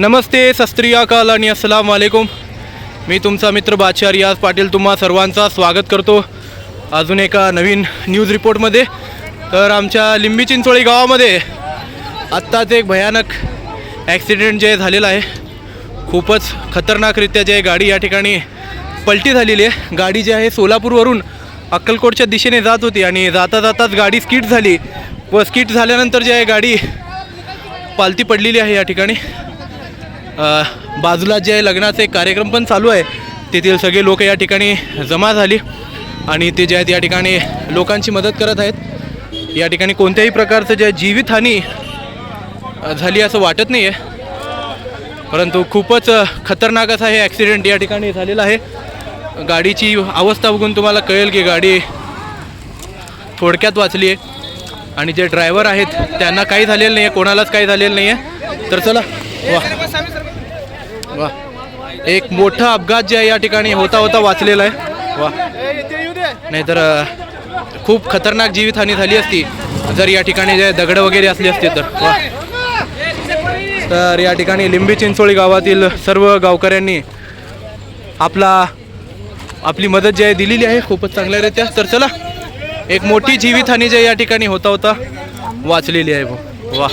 नमस्ते सस्त्रियाकाल आणि अस्सलाम वालेकुम मी तुमचा मित्र बादशाह रियाज पाटील तुम्हा सर्वांचा स्वागत करतो. अजून एका नवीन न्यूज रिपोर्टमध्ये तर आमच्या लिंबी चिंचोळी गावामध्ये आत्ताच एक भयानक ॲक्सिडेंट जे झालेलं आहे. खूपच खतरनाकरित्या जे गाडी या ठिकाणी पलटी झालेली आहे. गाडी जी आहे सोलापूरवरून अक्कलकोटच्या दिशेने जात होती आणि जाता जाताच गाडी स्किट झाली. व स्किट झाल्यानंतर जी आहे गाडी पालती पडलेली आहे या ठिकाणी. बाजूला जे लग्नाचे कार्यक्रम पण चालू आहे तेथील सगळे लोक या ठिकाणी जमा झाली आणि ते जे आहेत या ठिकाणी लोकांची मदत करत आहेत. या ठिकाणी कोणत्याही प्रकारचं जे जीवितहानी झाली असं वाटत नाही आहे परंतु खूपच खतरनाक असा हे ॲक्सिडेंट या ठिकाणी झालेला आहे. गाडीची अवस्था बघून तुम्हाला कळेल की गाडी थोडक्यात वाचली आहे आणि जे ड्रायव्हर आहेत त्यांना काही झालेलं नाही आहे कोणालाच काही झालेलं नाही आहे तर चला वा. वा. एक मोठा अपघात जे आहे या ठिकाणी होता होता वाचलेला आहे. वा. नाहीतर खूप खतरनाक जीवितहानी झाली असती. जर या ठिकाणी जे दगडं वगैरे असली असते तर. वा. तर या ठिकाणी लिंबी चिंचोळी गावातील सर्व गावकऱ्यांनी आपला आपली मदत जी आहे दिलेली आहे खूपच चांगल्यारित्या. तर चला एक मोठी जीवितहानी जे या ठिकाणी होता होता वाचलेली आहे. भाऊ. वा.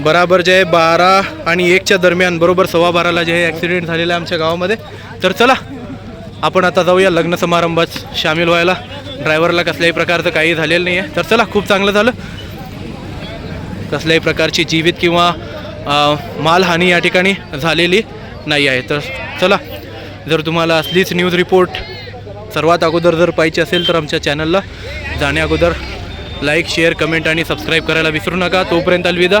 बराबर जे आहे बारा आणि एकच्या दरम्यान बरोबर सव्वा बाराला जे आहे ॲक्सिडेंट झालेलं आहे आमच्या गावामध्ये. तर चला आपण आता जाऊया लग्न समारंभात सामील व्हायला. ड्रायव्हरला कसल्याही प्रकारचं काही झालेलं नाही आहे तर चला खूप चांगलं झालं. कसल्याही प्रकारची जीवित किंवा मालहानी या ठिकाणी झालेली नाही आहे. तर चला जर तुम्हाला असलीच न्यूज रिपोर्ट सर्वात अगोदर जर पाहिजे असेल तर आमच्या चॅनलला जाण्या अगोदर लाईक शेअर कमेंट आणि सबस्क्राईब करायला विसरू नका. तोपर्यंत अलविदा.